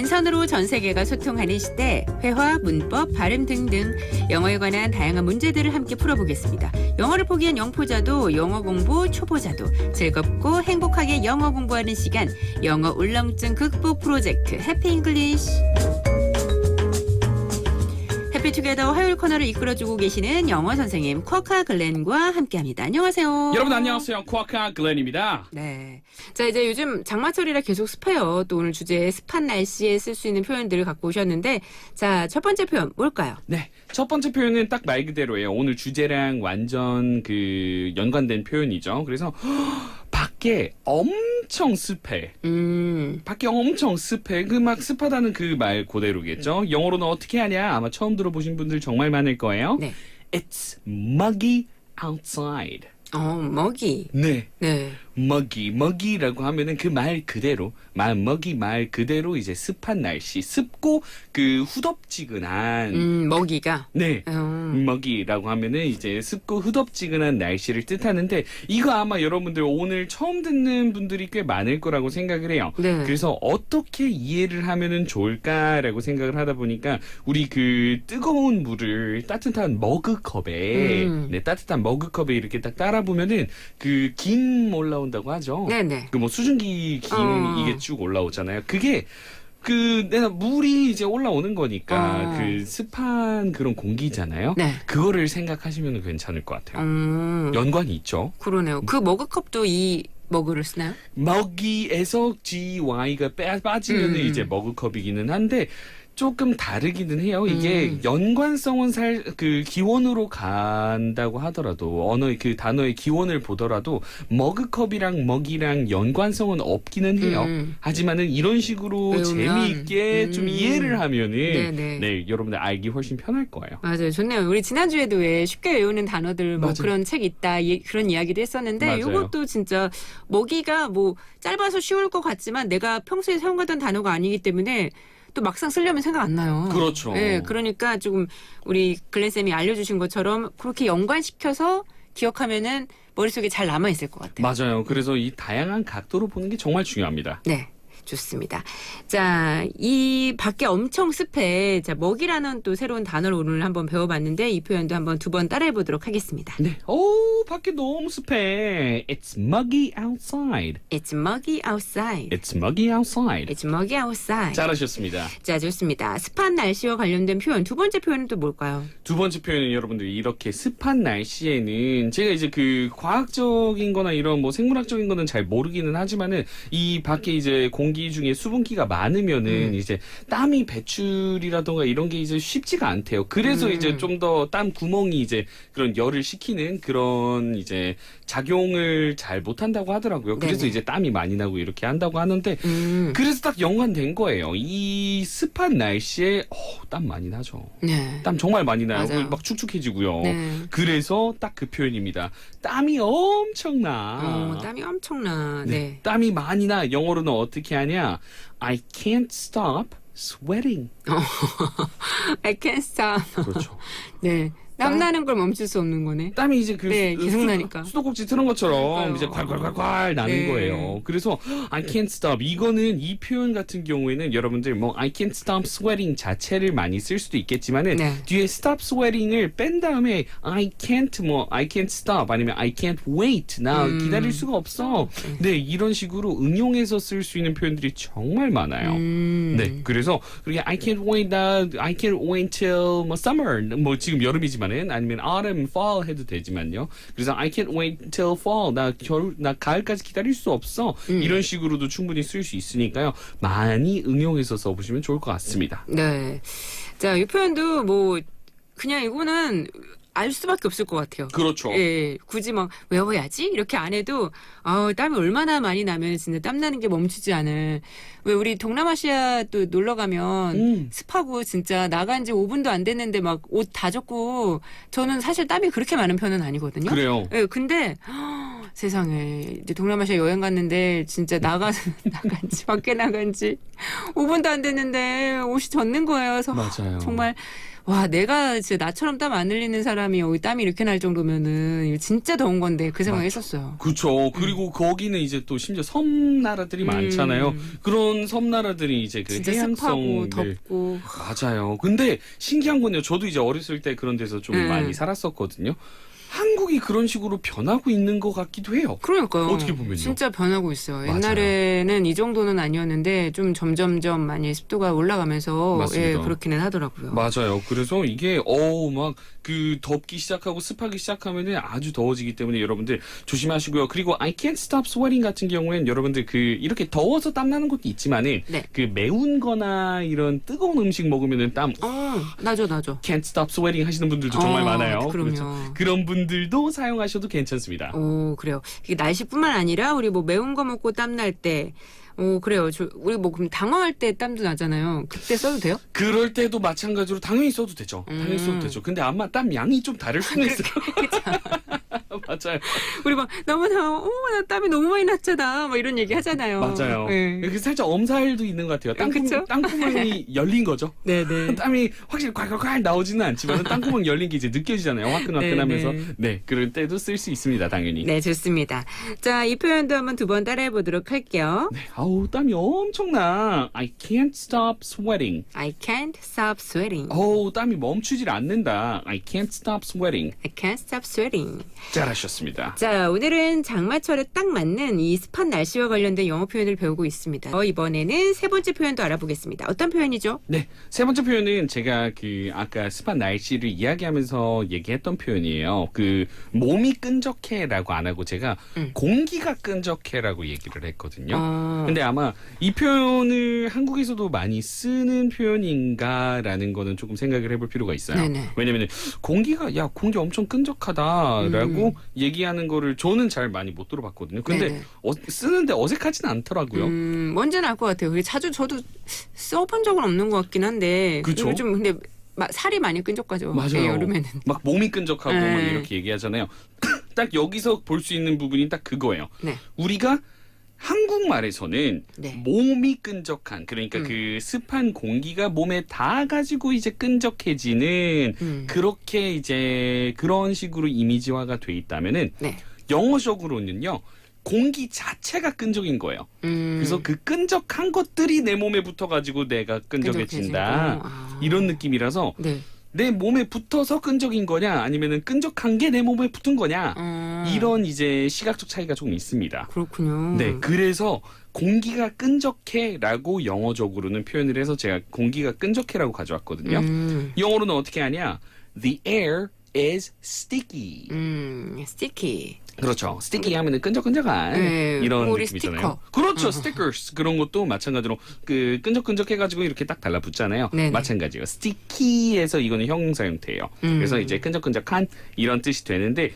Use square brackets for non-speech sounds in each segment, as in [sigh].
랜선으로 전 세계가 소통하는 시대, 회화, 문법, 발음 등등 영어에 관한 다양한 문제들을 함께 풀어보겠습니다. 영어를 포기한 영포자도 영어 공부 초보자도 즐겁고 행복하게 영어 공부하는 시간, 영어 울렁증 극복 프로젝트 해피 잉글리시. 해피 투게더 화요일 코너를 이끌어주고 계시는 영어 선생님 쿼카 글렌과 함께합니다. 안녕하세요. 여러분 안녕하세요. 쿼카 글렌입니다. 네. 자, 이제 요즘 장마철이라 계속 습해요. 또 오늘 주제에 습한 날씨에 쓸 수 있는 표현들을 갖고 오셨는데, 자, 첫 번째 표현 뭘까요? 네. 첫 번째 표현은 딱 말 그대로예요. 오늘 주제랑 완전 그 연관된 표현이죠. 그래서 [gasps] 밖에 엄청 습해. 음, 밖에 엄청 습해. 그 막 습하다는 그 말 그대로겠죠. 영어로는 어떻게 하냐? 아마 처음 들어보신 분들 정말 많을 거예요. 네. It's muggy outside. 어, 먹이. 네. 네. 먹이 먹이라고 하면은 그 말 그대로 말 먹이 말 그대로 이제 습한 날씨 습고 그 후덥지근한 음, 먹이가. 네 음, 먹이라고 하면은 이제 습고 후덥지근한 날씨를 뜻하는데 이거 아마 여러분들 오늘 처음 듣는 분들이 꽤 많을 거라고 생각을 해요. 네. 그래서 어떻게 이해를 하면은 좋을까라고 생각을 하다 보니까 우리 그 뜨거운 물을 따뜻한 머그컵에 음. 네 따뜻한 머그컵에 이렇게 딱 따라 보면은 그 김 올라온다고 하죠. 네네. 그 뭐 수증기 김 어. 이게 쭉 올라오잖아요. 그게 그 내가 물이 이제 올라오는 거니까 어. 그 습한 그런 공기잖아요. 네. 그거를 생각하시면 괜찮을 것 같아요. 음, 연관이 있죠. 그러네요. 그 머그컵도 이 머그를 쓰나요? 먹이에서 GY가 빠지면 음. 은 이제 머그컵이기는 한데 조금 다르기는 해요. 이게 음. 연관성은 살 그 기원으로 간다고 하더라도 언어의 그 단어의 기원을 보더라도 머그컵이랑 먹이랑 연관성은 없기는 해요. 음. 하지만은 이런 식으로 외우면, 재미있게 좀 음. 이해를 하면은 네네. 네 여러분들 알기 훨씬 편할 거예요. 맞아요. 좋네요. 우리 지난 주에도 왜 쉽게 외우는 단어들 뭐 맞아요. 그런 책 있다 예- 그런 이야기도 했었는데 맞아요. 이것도 진짜 먹이가 뭐 짧아서 쉬울 것 같지만 내가 평소에 사용하던 단어가 아니기 때문에 또 막상 쓰려면 생각 안 나요. 그렇죠. 네, 그러니까 조금 우리 글렌쌤이 알려주신 것처럼 그렇게 연관시켜서 기억하면은 머릿속에 잘 남아 있을 것 같아요. 맞아요. 그래서 이 다양한 각도로 보는 게 정말 중요합니다. 네. 좋습니다. 자, 이 밖에 엄청 습해. 자, 먹이라는 또 새로운 단어를 오늘 한번 배워봤는데 이 표현도 한번 두 번 따라해 보도록 하겠습니다. 네. 오, 밖에 너무 습해. It's muggy outside. It's muggy outside. It's muggy outside. It's muggy outside. 잘하셨습니다. 자, 좋습니다. 습한 날씨와 관련된 표현 두 번째 표현은 또 뭘까요? 두 번째 표현은 여러분들 이렇게 습한 날씨에는 제가 이제 그 과학적인 거나 이런 뭐 생물학적인 거는 잘 모르기는 하지만은 이 밖에 이제 공기 중에 수분기가 많으면은 음. 이제 땀이 배출이라던가 이런 게 이제 쉽지가 않대요. 그래서 음. 이제 좀 더 땀 구멍이 이제 그런 열을 식히는 그런 이제 작용을 잘 못한다고 하더라고요. 그래서 네네. 이제 땀이 많이 나고 이렇게 한다고 하는데 음. 그래서 딱 연관된 거예요. 이 습한 날씨에 어, 땀 많이 나죠. 네. 땀 정말 많이 나요. 맞아요. 막 축축해지고요. 네. 그래서 딱 그 표현입니다. 땀이 엄청 나. 어, 땀이 엄청나. 네. 네. 땀이 많이 나. 영어로는 어떻게 하냐? I can't stop sweating. [laughs] I can't stop. 그렇죠. 네. 땀 나는 걸 멈출 수 없는 거네. 땀이 이제 그 네, 수, 계속 수- 나니까. 수도꼭지 틀은 것처럼 그러니까요. 이제 콸콸콸콸 나는 네. 거예요. 그래서 I can't stop 이거는 이 표현 같은 경우에는 여러분들 뭐 I can't stop sweating 자체를 많이 쓸 수도 있겠지만은 네. 뒤에 stop sweating을 뺀 다음에 I can't 뭐 I can't stop 아니면 I can't wait 나 음. 기다릴 수가 없어. 네 이런 식으로 응용해서 쓸 수 있는 표현들이 정말 많아요. 음. 네, 그래서 그렇게 I can't wait, 나 I can't wait till 뭐 summer, 뭐 지금 여름이지만 은 아니면 autumn, fall 해도 되지만요. 그래서 I can't wait till fall, 나 겨울, 나 가을까지 기다릴 수 없어. 음. 이런 식으로도 충분히 쓸 수 있으니까요. 많이 응용해서 써보시면 좋을 것 같습니다. 네. 자, 이 표현도 뭐 그냥 이거는 알 수밖에 없을 것 같아요. 그렇죠. 예, 굳이 막 외워야지 이렇게 안 해도 아 땀이 얼마나 많이 나면 진짜 땀 나는 게 멈추지 않을 왜 우리 동남아시아 또 놀러 가면 음. 습하고 진짜 나간 지 5분도 안 됐는데 막 옷 다 젖고 저는 사실 땀이 그렇게 많은 편은 아니거든요. 그래요. 예, 근데 [gasps] 세상에 이제 동남아시아 여행 갔는데 진짜 나가 [laughs] 나간 지 밖에 나간 지 5분도 안 됐는데 옷이 젖는 거예요. 그래서 맞아요. 정말 와 내가 진짜 나처럼 땀 안 흘리는 사람이 여기 땀이 이렇게 날 정도면은 진짜 더운 건데 그 생각 했었어요. 그렇죠. 그리고 거기는 이제 또 심지어 섬 나라들이 음. 많잖아요. 그런 섬 나라들이 이제 그 해양성 덥고 맞아요. 근데 신기한 건요. 저도 이제 어렸을 때 그런 데서 좀 음. 많이 살았었거든요. 한국이 그런 식으로 변하고 있는 것 같기도 해요. 그러니까요. 어떻게 보면요. 진짜 변하고 있어요. 맞아요. 옛날에는 이 정도는 아니었는데 좀 점점점 많이 습도가 올라가면서 맞습니다. 예, 그렇기는 하더라고요. 맞아요. 그래서 이게 어우 막 그 덥기 시작하고 습하기 시작하면은 아주 더워지기 때문에 여러분들 조심하시고요. 그리고 I can't stop sweating 같은 경우엔 여러분들 그 이렇게 더워서 땀 나는 것도 있지만은 네. 그 매운 거나 이런 뜨거운 음식 먹으면은 땀 어, 나죠, 나죠. can't stop sweating 하시는 분들도 정말 어, 많아요. 그럼요. 그렇죠. 그런 분들도 사용하셔도 괜찮습니다. 오, 그래요. 이게 날씨뿐만 아니라 우리 뭐 매운 거 먹고 땀 날 때, 오, 그래요. 저, 우리 뭐 그럼 당황할 때 땀도 나잖아요. 그때 써도 돼요? 그럴 때도 마찬가지로 당연히 써도 되죠. 당연히 써도 음. 되죠. 근데 아마 땀 양이 좀 다를 수는 [laughs] 있어요. 맞아요. 우리 막 너무 나, 어, 나 땀이 너무 많이 났잖아. 막 이런 얘기 하잖아요. 맞아요. 네. 이렇게 살짝 엄살도 있는 것 같아요. 땅구멍? 땅구멍이 [laughs] 열린 거죠. 네네. [laughs] 땀이 확실히 콸콸콸 나오지는 않지만 땅구멍 열린 게 이제 느껴지잖아요. 화끈화끈하면서. 네, 네, 그럴 때도 쓸 수 있습니다. 당연히. 네, 좋습니다. 자, 이 표현도 한번 두 번 따라해 보도록 할게요. 네, 아우 땀이 엄청나. I can't stop sweating. I can't stop sweating. 어우 땀이 멈추질 않는다. I can't stop sweating. I can't stop sweating. 잘하셨 습니다. 자, 오늘은 장마철에 딱 맞는 이 습한 날씨와 관련된 영어 표현을 배우고 있습니다. 어, 이번에는 세 번째 표현도 알아보겠습니다. 어떤 표현이죠? 네, 세 번째 표현은 제가 그 아까 습한 날씨를 이야기하면서 얘기했던 표현이에요. 그 몸이 끈적해라고 안 하고 제가 음. 공기가 끈적해라고 얘기를 했거든요. 어, 근데 아마 이 표현을 한국에서도 많이 쓰는 표현인가라는 거는 조금 생각을 해볼 필요가 있어요. 네네. 왜냐면 공기가 야 공기 엄청 끈적하다라고 얘기하는 거를 저는 잘 많이 못 들어봤거든요. 근데. 어, 쓰는데 어색하진 않더라고요. 음, 뭔지는 알 것 같아요. 그게 자주 저도 써본 적은 없는 것 같긴 한데. 좀 근데 마- 살이 많이 끈적하죠. 맞아요. 예, 여름에는. 막 몸이 끈적하고 네. 막 이렇게 얘기하잖아요. [clears throat] 딱 여기서 볼 수 있는 부분이 딱 그거예요. 네. 우리가 한국말에서는 네. 몸이 끈적한 그러니까 음. 그 습한 공기가 몸에 다 가지고 이제 끈적해지는 음. 그렇게 이제 그런 식으로 이미지화가 돼 있다면은 네. 영어적으로는요. 공기 자체가 끈적인 거예요. 음. 그래서 그 끈적한 것들이 내 몸에 붙어 가지고 내가 끈적해진다. 아. 이런 느낌이라서 네. 내 몸에 붙어서 끈적인 거냐 아니면은 끈적한 게 내 몸에 붙은 거냐 어. 이런 이제 시각적 차이가 조금 있습니다. 그렇군요. 네, 그래서 공기가 끈적해라고 영어적으로는 표현을 해서 제가 공기가 끈적해라고 가져왔거든요. 음. 영어로는 어떻게 하냐? The air is sticky. 음, sticky. 그렇죠. sticky 하면은 끈적끈적한 네, 이런 우리 느낌이잖아요. 스티커. 그렇죠. 어. [laughs] stickers 그런 것도 마찬가지로 그 끈적끈적해 가지고 이렇게 딱 달라붙잖아요. 네네. 마찬가지예요. sticky에서 이거는 형용사 형태예요. 음. 그래서 이제 끈적끈적한 이런 뜻이 되는데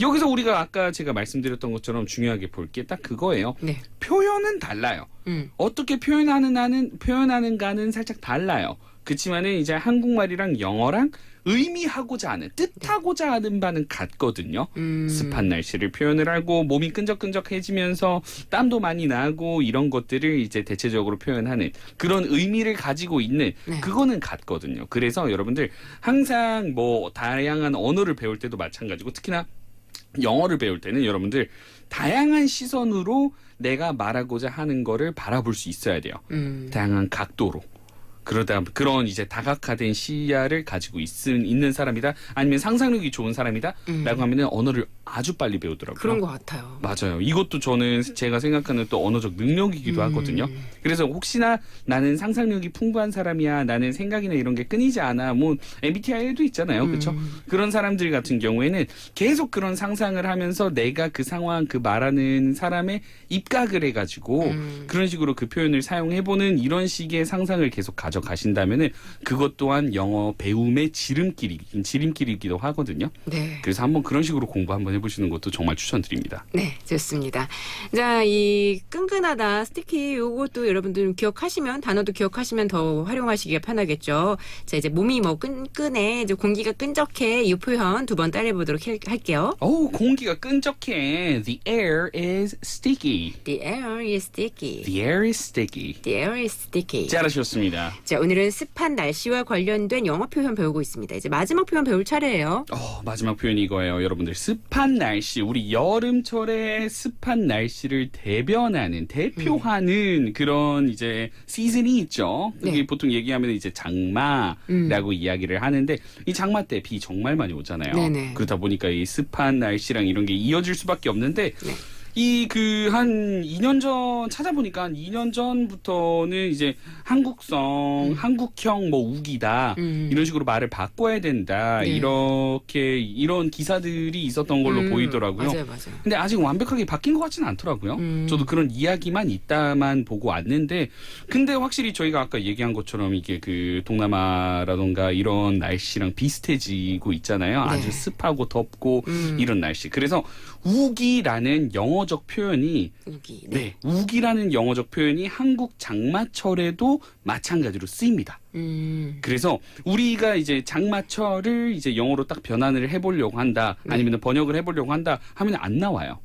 여기서 우리가 아까 제가 말씀드렸던 것처럼 중요하게 볼 게 딱 그거예요. 네. 표현은 달라요. 음. 어떻게 표현하는 하는 표현하는가는 살짝 달라요. 그치만은 이제 한국말이랑 영어랑 의미하고자 하는 뜻하고자 하는 바는 같거든요. 음. 습한 날씨를 표현을 하고 몸이 끈적끈적해지면서 땀도 많이 나고 이런 것들을 이제 대체적으로 표현하는 그런 의미를 가지고 있는 네. 그거는 같거든요. 그래서 여러분들 항상 뭐 다양한 언어를 배울 때도 마찬가지고 특히나 영어를 배울 때는 여러분들 다양한 시선으로 내가 말하고자 하는 거를 바라볼 수 있어야 돼요. 음. 다양한 각도로. 그러다 그런 이제 다각화된 시야를 가지고 있, 있는 사람이다 아니면 상상력이 좋은 사람이다 음. 라고 하면은 언어를 아주 빨리 배우더라고요. 그런 것 같아요. 맞아요. 이것도 저는 제가 생각하는 또 언어적 능력이기도 음. 하거든요. 그래서 혹시나 나는 상상력이 풍부한 사람이야, 나는 생각이나 이런 게 끊이지 않아, 뭐 MBTI에도 있잖아요, 그렇죠? 음. 그런 사람들 같은 경우에는 계속 그런 상상을 하면서 내가 그 상황, 그 말하는 사람의 입각을 해가지고 음. 그런 식으로 그 표현을 사용해보는 이런 식의 상상을 계속 가져. 가져가신다면은 그것 또한 영어 배움의 지름길이 지름길이기도 하거든요. 네. 그래서 한번 그런 식으로 공부 한번 해보시는 것도 정말 추천드립니다. 네, 좋습니다. 자, 이 끈끈하다, 스티키 요것도 여러분들 기억하시면 단어도 기억하시면 더 활용하시기가 편하겠죠. 자, 이제 몸이 뭐 끈끈해, 이제 공기가 끈적해 이 표현 두 번 따라해 보도록 할게요. 오 공기가 끈적해. The air is sticky. The air is sticky. The air is sticky. The air is sticky. 잘하셨습니다. 자, 오늘은 습한 날씨와 관련된 영어 표현 배우고 있습니다. 이제 마지막 표현 배울 차례예요. 어, 마지막 표현이 이거예요. 여러분들 습한 날씨, 우리 여름철의 습한 날씨를 대변하는 대표하는 그런 이제 시즌이 있죠. 네. 보통 얘기하면 이제 장마라고 이야기를 하는데 이 장마 때 비 정말 많이 오잖아요. 네네. 그러다 보니까 이 습한 날씨랑 이런 게 이어질 수밖에 없는데 네. 이 그 한 2년 전 찾아보니까 한 2년 전부터는 이제 한국성, 한국형 뭐 우기다 음. 이런 식으로 말을 바꿔야 된다 네. 이렇게 이런 기사들이 있었던 걸로 음, 보이더라고요. 맞아요, 맞아요. 근데 아직 완벽하게 바뀐 것 같지는 않더라고요. 음. 저도 그런 이야기만 있다만 보고 왔는데, 근데 확실히 저희가 아까 얘기한 것처럼 이게 그 동남아라던가 이런 날씨랑 비슷해지고 있잖아요. 네. 아주 습하고 덥고 음. 이런 날씨. 그래서 우기라는 영어 적 표현이 우기. 네, 우기라는 영어적 표현이 한국 장마철에도 마찬가지로 쓰입니다. 음. 그래서 우리가 이제 장마철을 이제 영어로 딱 변환을 해보려고 한다, 네. 아니면 번역을 해보려고 한다 하면 안 나와요.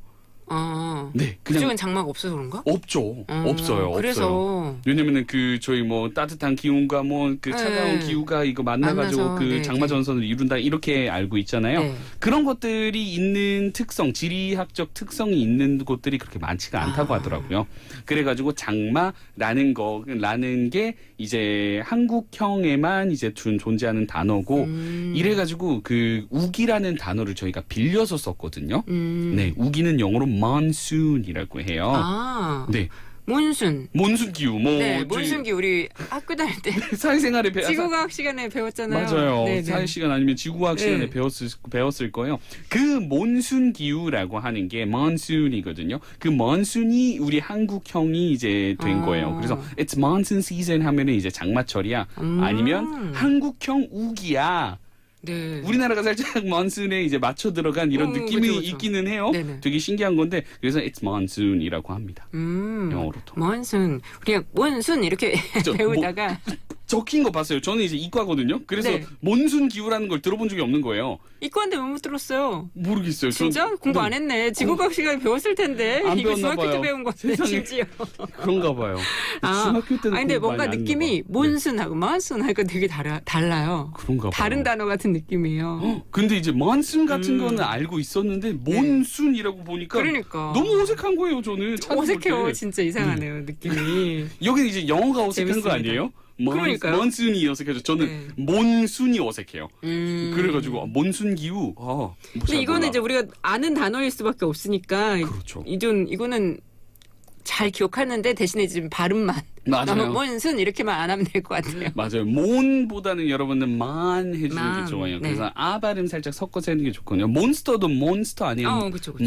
어. 네, 그냥 그중엔 장마가 없어서 그런가? 없죠. 어, 없어요. 그래서 없어요. 왜냐면은 그 저희 뭐 따뜻한 기운과 뭐 그 차가운 네. 기후가 이거 만나가지고 만나서, 그 네, 장마 네. 전선을 이룬다 이렇게 알고 있잖아요. 네. 그런 것들이 있는 특성, 지리학적 특성이 있는 곳들이 그렇게 많지가 않다고 아. 하더라고요. 그래가지고 장마라는 거라는 게 이제 한국형에만 이제 둔 존재하는 단어고 음. 이래가지고 그 우기라는 단어를 저희가 빌려서 썼거든요. 음. 네, 우기는 영어로 monsoon이라고 해요. 아. 네, 몬순. 몬순 기후 뭐 네, 저희 몬순기 우리 학교 다닐 때 [laughs] 사회생활에 배워 지구과학 시간에 배웠잖아요. 맞아요. 네, 네. 사회 시간 아니면 지구과학 시간에 네. 배웠을 배웠을 거예요. 그 몬순 기후라고 하는 게 monsoon이거든요. 그 monsoon이 우리 한국형이 이제 된 아. 거예요. 그래서 it's monsoon season 하면은 이제 장마철이야. 음. 아니면 한국형 우기야. 네. 우리나라가 살짝 [laughs] monsoon에 이제 맞춰 들어간 이런 음, 느낌이 그쵸, 그쵸. 있기는 해요. 네네. 되게 신기한 건데 그래서 it's monsoon이라고 합니다. 음. 영어로도. 몬순. 우리가 몬순 이렇게 [laughs] 그죠? 배우다가 [laughs] 적힌 거 봤어요. 저는 이제 이과거든요. 그래서 네. 몬순 기후라는 걸 들어본 적이 없는 거예요. 이과인데 왜 못 들었어요? 모르겠어요. 진짜 전- 공부 안 했네. 지구과학 시간에 배웠을 텐데 안 이거 배웠나 중학교 때 봐요. 배운 건데 세상에. 심지어. 그런가 봐요. 중학교 때는 아니 근데 공부 뭔가 많이 안 느낌이 했나 봐. 네. 몬순하고 만순 하니까 되게 달아, 달라요. 그런가 봐요. 다른 단어 같은 느낌이에요. 헉, 근데 이제 monsoon 같은 음. 거는 알고 있었는데 몬순이라고 보니까 그러니까 너무 어색한 거예요. 저는 찾아볼 어색해요. 때. 진짜 이상하네요. 느낌이. [laughs] 여기 이제 영어가 어색한 거 재밌습니다. 아니에요? 몬- 그러니까요. 몬순이 어색해져. 저는 네. 몬순이 어색해요. 음. 그래가지고 몬순 기후. 아, 뭐 근데 잘 이거는 몰라. 이제 우리가 아는 단어일 수밖에 없으니까 그렇죠. 이전 이거는 잘 기억하는데 대신에 지금 발음만 맞아요. 몬순 이렇게만 안 하면 될 것 같아요. 맞아요. 몬보다는 여러분은 만 해주는 만, 게 좋아요. 네. 그래서 아 발음 살짝 섞어서 하는 게 좋거든요. 몬스터도 몬스터 아니에요. 어, 그쵸, 그쵸.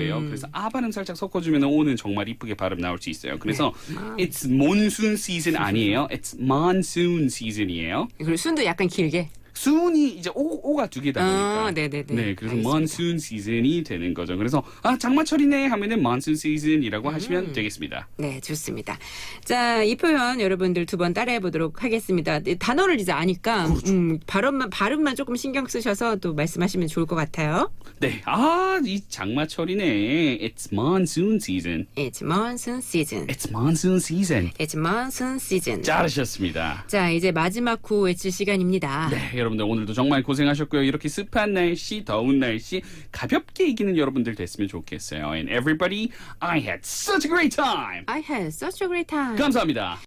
해요. 음. 그래서 아 발음 살짝 섞어주면 오는 정말 이쁘게 발음 나올 수 있어요. 그래서 네. it's monsoon season 아니에요. it's monsoon season이에요. 그리고 순도 약간 길게. 순이 이제 오, 오가 두 개다 보니까. 아, 네네네. 네, 그래서 알겠습니다. monsoon season이 되는 거죠. 그래서 아 장마철이네 하면은 monsoon season이라고 음. 하시면 되겠습니다. 네, 좋습니다. 자, 이 표현 여러분들 두 번 따라해 보도록 하겠습니다. 이 단어를 이제 아니까 그렇죠. 음, 발음만 발음만 조금 신경 쓰셔서 또 말씀하시면 좋을 것 같아요. 네, 아 이 장마철이네. It's monsoon season. It's monsoon season. It's monsoon season. It's monsoon season. 잘하셨습니다. 자, 이제 마지막 구호 외칠 시간입니다. 네, 여러분들 오늘도 정말 고생하셨고요. 이렇게 습한 날씨, 더운 날씨 가볍게 이기는 여러분들 됐으면 좋겠어요. And everybody, I had such a great time. I had such a great time. 감사합니다.